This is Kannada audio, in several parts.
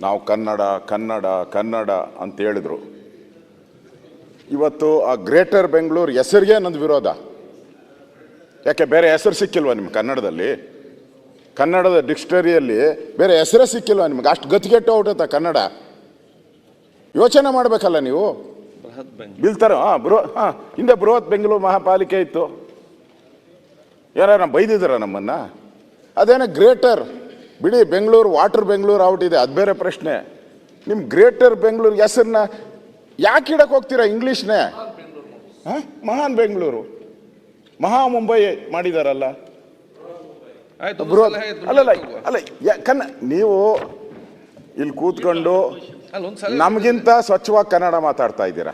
ನಾವು ಕನ್ನಡ ಕನ್ನಡ ಕನ್ನಡ ಅಂತ ಹೇಳಿದ್ರು. ಇವತ್ತು ಆ ಗ್ರೇಟರ್ ಬೆಂಗಳೂರು ಹೆಸರಿಗೆ ನಂದು ವಿರೋಧ. ಯಾಕೆ ಬೇರೆ ಹೆಸರು ಸಿಕ್ಕಿಲ್ವಾ ನಿಮ್ಗೆ ಕನ್ನಡದಲ್ಲಿ? ಕನ್ನಡದ ಡಿಕ್ಷನರಿಯಲ್ಲಿ ಬೇರೆ ಹೆಸರೇ ಸಿಕ್ಕಿಲ್ವ ನಿಮ್ಗೆ? ಅಷ್ಟು ಗತಿಗೆಟ್ಟು ಹೊಟ್ಟೈತ ಕನ್ನಡ. ಯೋಚನೆ ಮಾಡಬೇಕಲ್ಲ ನೀವು? ಬೃಹತ್ ಬೀಳ್ತಾರ ಹಾಂ ಬೃಹ ಹಾಂ ಹಿಂದೆ ಬೃಹತ್ ಬೆಂಗಳೂರು ಮಹಾಪಾಲಿಕೆ ಇತ್ತು. ಯಾರ ಬೈದಿದ್ದಾರ ನಮ್ಮನ್ನ? ಅದೇನೋ ಗ್ರೇಟರ್ ಬಿಡಿ ಬೆಂಗಳೂರು ವಾಟರ್ ಬೆಂಗಳೂರು ಔಟ್ ಇದೆ ಅದು ಬೇರೆ ಪ್ರಶ್ನೆ. ನಿಮ್ಮ ಗ್ರೇಟರ್ ಬೆಂಗಳೂರು ಹೆಸರನ್ನ ಯಾಕೆ ಇಡಕ್ಕೆ ಹೋಗ್ತೀರಾ ಇಂಗ್ಲೀಷ್ನೇ? ಹಾಂ? ಮಹಾನ್ ಬೆಂಗಳೂರು. ಮಹಾ ಮುಂಬೈ ಮಾಡಿದಾರಲ್ಲ. ಅಲ್ಲಲ್ಲ ಅಲ್ಲ ಕನ್ನ ನೀವು ಇಲ್ಲಿ ಕೂತ್ಕೊಂಡು ನಮಗಿಂತ ಸ್ವಚ್ಛವಾಗಿ ಕನ್ನಡ ಮಾತಾಡ್ತಾ ಇದ್ದೀರಾ?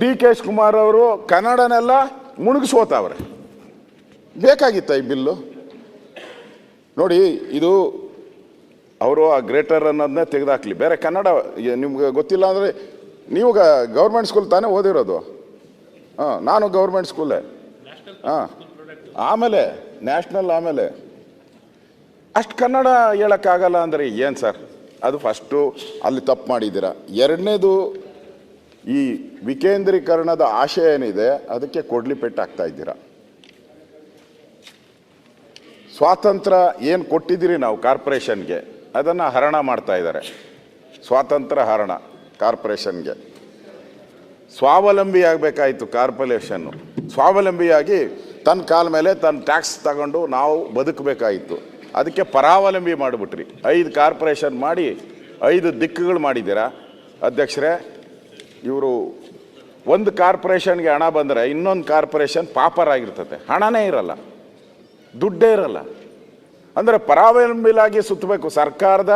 ಡಿ ಕೆ ಕುಮಾರ್ ಅವರು ಕನ್ನಡನೆಲ್ಲ ಮುಳುಗಿಸೋತಾವ್ರೆ ಬೇಕಾಗಿತ್ತ ಈ ಬಿಲ್ಲು? ನೋಡಿ, ಇದು ಅವರು ಆ ಗ್ರೇಟರ್ ಅನ್ನೋದನ್ನ ತೆಗೆದಾಕ್ಲಿ. ಬೇರೆ ಕನ್ನಡ ನಿಮ್ಗೆ ಗೊತ್ತಿಲ್ಲ ಅಂದರೆ ನೀವು ಗೌರ್ಮೆಂಟ್ ಸ್ಕೂಲ್ ತಾನೇ ಓದಿರೋದು. ಹಾಂ, ನಾನು ಗೌರ್ಮೆಂಟ್ ಸ್ಕೂಲೇ ಹಾಂ, ಆಮೇಲೆ ನ್ಯಾಷನಲ್ ಆಮೇಲೆ. ಅಷ್ಟು ಕನ್ನಡ ಹೇಳೋಕ್ಕಾಗಲ್ಲ ಅಂದರೆ ಏನು ಸರ್? ಅದು ಫಸ್ಟು ಅಲ್ಲಿ ತಪ್ಪು ಮಾಡಿದ್ದೀರಾ. ಎರಡನೇದು, ಈ ವಿಕೇಂದ್ರೀಕರಣದ ಆಶಯ ಏನಿದೆ, ಅದಕ್ಕೆ ಕೊಡ್ಲಿ ಪೆಟ್ಟಾಗ್ತಾ ಇದ್ದೀರಾ. ಸ್ವಾತಂತ್ರ್ಯ ಏನು ಕೊಟ್ಟಿದ್ದೀರಿ ನಾವು ಕಾರ್ಪೊರೇಷನ್ಗೆ? ಅದನ್ನು ಹರಣ ಮಾಡ್ತಾ ಇದ್ದಾರೆ. ಸ್ವಾತಂತ್ರ್ಯ ಹರಣ ಕಾರ್ಪೊರೇಷನ್ಗೆ. ಸ್ವಾವಲಂಬಿ ಆಗಬೇಕಾಯಿತು ಕಾರ್ಪೊರೇಷನ್ನು ಸ್ವಾವಲಂಬಿಯಾಗಿ ತನ್ನ ಕಾಲ ಮೇಲೆ ತನ್ನ ಟ್ಯಾಕ್ಸ್ ತಗೊಂಡು ನಾವು ಬದುಕಬೇಕಾಯಿತು. ಅದಕ್ಕೆ ಪರಾವಲಂಬಿ ಮಾಡಿಬಿಟ್ರಿ. ಐದು ಕಾರ್ಪೊರೇಷನ್ ಮಾಡಿ ಐದು ದಿಕ್ಕುಗಳು ಮಾಡಿದ್ದೀರಾ? ಅಧ್ಯಕ್ಷರೇ, ಇವರು ಒಂದು ಕಾರ್ಪೊರೇಷನ್ಗೆ ಹಣ ಬಂದರೆ ಇನ್ನೊಂದು ಕಾರ್ಪೊರೇಷನ್ ಪಾಪರ್ ಆಗಿರ್ತದೆ ಹಣನೇ ಇರಲ್ಲ. ದುಡ್ಡೇ ಇರಲ್ಲ. ಅಂದರೆ ಪರಾವಲಂಬಿಲಾಗಿ ಸುತ್ತಬೇಕು. ಸರ್ಕಾರದ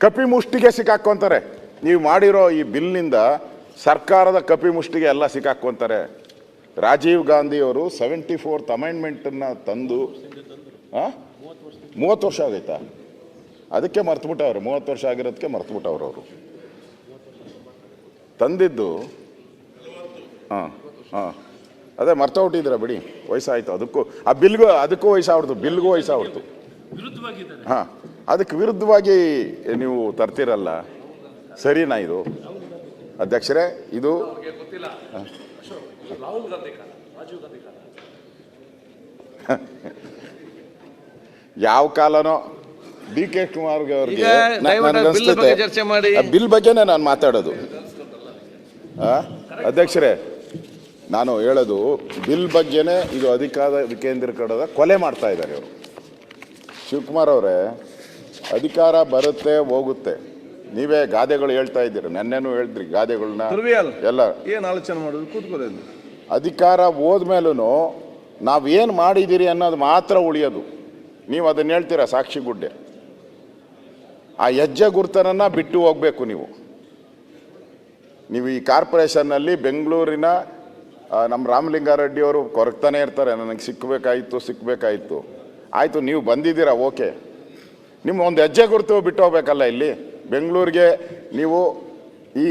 ಕಪಿ ಕಪಿಮುಷ್ಟಿಗೆ ಸಿಕ್ಕಾಕ್ಕೊಂತಾರೆ ನೀವು ಮಾಡಿರೋ ಈ ಬಿಲ್ನಿಂದ ಸರ್ಕಾರದ ಕಪಿ ಮುಷ್ಟಿಗೆ ಎಲ್ಲ ಸಿಕ್ಕಾಕ್ಕೊಂತಾರೆ ರಾಜೀವ್ ಗಾಂಧಿಯವರು ಸೆವೆಂಟಿ ಫೋರ್ತ್ ಅಮೆಂಡ್ಮೆಂಟನ್ನು ತಂದು ಮೂವತ್ತು ವರ್ಷ ಆಗೈತಾ? ಅದಕ್ಕೆ ಮರ್ತುಬಿಟ್ಟವ್ರು. ಮೂವತ್ತು ವರ್ಷ ಆಗಿರೋದಕ್ಕೆ ಮರ್ತುಬಿಟ್ಟವ್ರು ಅವರು. ತಂದಿದ್ದು ಹಾಂ ಹಾಂ ಅದೇ ಮರ್ತೋಗ್ಬಿಟ್ಟಿದ್ದೀರಾ ಬಿಡಿ ವಯಸ್ಸಾಯ್ತು. ಅದಕ್ಕೂ ಆ ಬಿಲ್ಗೂ ಅದಕ್ಕೂ ವಯಸ್ಸಾಗ್ಬಿಡ್ತು ಬಿಲ್ಗೂ ವಯಸ್ಸಾಗ್ಬಿಡ್ತು. ಹಾಂ ಅದಕ್ಕೆ ವಿರುದ್ಧವಾಗಿ ನೀವು ತರ್ತಿರಲ್ಲ? ಸರಿನಾ ಇದು? ಅಧ್ಯಕ್ಷರೇ ಇದು? ಯಾವ ಕಾಲನೋ? ಡಿ ಕೆ ಕುಮಾರ್ ಅವ್ರಿಗೆ ಬಿಲ್ ಬಗ್ಗೆ ಚರ್ಚೆ ಮಾಡಿ. ಬಿಲ್ ಬಗ್ಗೆನೇ ನಾನು ಮಾತಾಡೋದು? ಅಧ್ಯಕ್ಷರೇ ನಾನು ಹೇಳೋದು ಬಿಲ್ ಬಗ್ಗೆನೇ ಇದು ಅಧಿಕಾರ ವಿಕೇಂದ್ರೀಕರಣದ ಕೊಲೆ ಮಾಡ್ತಾ ಇದ್ದಾರೆ ಇವರು. ಶಿವಕುಮಾರ್ ಅವರೇ ಅಧಿಕಾರ ಬರುತ್ತೆ ಹೋಗುತ್ತೆ. ನೀವೇ ಗಾದೆಗಳು ಹೇಳ್ತಾ ಇದ್ದೀರಿ. ನೆನ್ನೆನೂ ಹೇಳಿದ್ರಿ ಗಾದೆಗಳನ್ನ ಎಲ್ಲ. ಏನು ಆಲೋಚನೆ ಮಾಡೋದು? ಕೂತ್ಕೊಳ್ಳೋದು ಅಧಿಕಾರ ಹೋದ್ಮೇಲೂ ನಾವೇನು ಮಾಡಿದ್ದೀರಿ ಅನ್ನೋದು ಮಾತ್ರ ಉಳಿಯೋದು. ನೀವು ಅದನ್ನು ಹೇಳ್ತೀರಾ ಸಾಕ್ಷಿ ಗುಡ್ಡೆ? ಆ ಹೆಜ್ಜೆ ಗುರ್ತನನ್ನ ಬಿಟ್ಟು ಹೋಗಬೇಕು ನೀವು. ನೀವು ಈ ಕಾರ್ಪೊರೇಷನ್ನಲ್ಲಿ ಬೆಂಗಳೂರಿನ ನಮ್ಮ ರಾಮಲಿಂಗಾರೆಡ್ಡಿ ಅವರು ಕೊರಗ್ತಾನೆ ಇರ್ತಾರೆ ನನಗೆ ಸಿಕ್ಕಬೇಕಾಯಿತು ಸಿಕ್ಕಬೇಕಾಯಿತು ಆಯಿತು ನೀವು ಬಂದಿದ್ದೀರಾ? ಓಕೆ. ನಿಮ್ಮ ಒಂದು ಹೆಜ್ಜೆ ಗುರುತು ಬಿಟ್ಟು ಹೋಗ್ಬೇಕಲ್ಲ ಇಲ್ಲಿ? ಬೆಂಗಳೂರಿಗೆ ನೀವು ಈ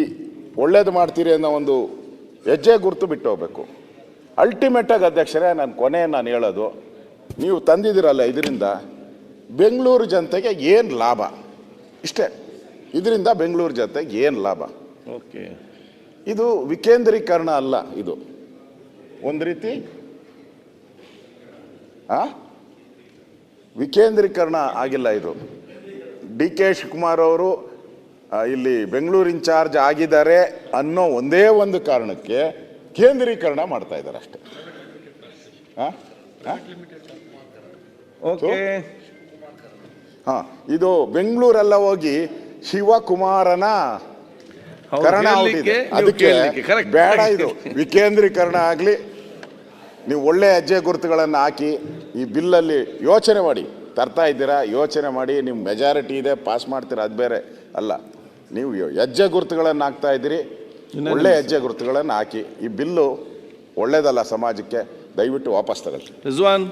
ಒಳ್ಳೇದು ಮಾಡ್ತೀರಿ ಅನ್ನೋ ಒಂದು ಹೆಜ್ಜೆ ಗುರುತು ಬಿಟ್ಟು ಹೋಗ್ಬೇಕು. ಅಲ್ಟಿಮೇಟಾಗಿ ಅಧ್ಯಕ್ಷರೇ ನಾನು ಕೊನೆ ನಾನು ಹೇಳೋದು ನೀವು ತಂದಿದ್ದೀರಲ್ಲ ಇದರಿಂದ ಬೆಂಗಳೂರು ಜನತೆಗೆ ಏನು ಲಾಭ? ಇಷ್ಟೇ. ಇದರಿಂದ ಬೆಂಗಳೂರು ಜನತೆಗೆ ಏನು ಲಾಭ? ಓಕೆ. ಇದು ವಿಕೇಂದ್ರೀಕರಣ ಅಲ್ಲ ಇದು. ಒಂದು ರೀತಿ? ಆ? ವಿಕೇಂದ್ರೀಕರಣ ಆಗಿಲ್ಲ ಇದು. ಡಿ ಕೆ ಶಿವಕುಮಾರ್ ಅವರು ಇಲ್ಲಿ ಬೆಂಗಳೂರು ಇನ್ಚಾರ್ಜ್ ಆಗಿದ್ದಾರೆ ಅನ್ನೋ ಒಂದೇ ಒಂದು ಕಾರಣಕ್ಕೆ ಕೇಂದ್ರೀಕರಣ ಮಾಡ್ತಾ ಇದ್ದಾರೆ ಅಷ್ಟೇ? ಓಕೆ. ಹಾ ಇದು ಬೆಂಗಳೂರೆಲ್ಲ ಹೋಗಿ ಶಿವಕುಮಾರನ ಕರಣ ಅದಕ್ಕೆ ಬೇಡ ಇದು. ವಿಕೇಂದ್ರೀಕರಣ ಆಗಲಿ ನೀವು ಒಳ್ಳೆ ಹೆಜ್ಜೆ ಗುರುತುಗಳನ್ನು ಹಾಕಿ ಈ ಬಿಲ್ಲಲ್ಲಿ ಯೋಚನೆ ಮಾಡಿ. ತರ್ತಾ ಇದ್ದೀರಾ? ಯೋಚನೆ ಮಾಡಿ. ನಿಮ್ಮ ಮೆಜಾರಿಟಿ ಇದೆ ಪಾಸ್ ಮಾಡ್ತೀರಾ? ಅದು ಬೇರೆ ಅಲ್ಲ. ನೀವು ಯೋ- ಹೆಜ್ಜೆ ಗುರುತುಗಳನ್ನು ಹಾಕ್ತಾ ಇದ್ದೀರಿ. ಒಳ್ಳೆ ಹೆಜ್ಜೆ ಗುರುತುಗಳನ್ನು ಹಾಕಿ ಈ ಬಿಲ್ಲು ಒಳ್ಳೇದಲ್ಲ ಸಮಾಜಕ್ಕೆ ದಯವಿಟ್ಟು ವಾಪಸ್ ತಗೊಳ್ಳಿ. ರಿಜ್ವಾನ್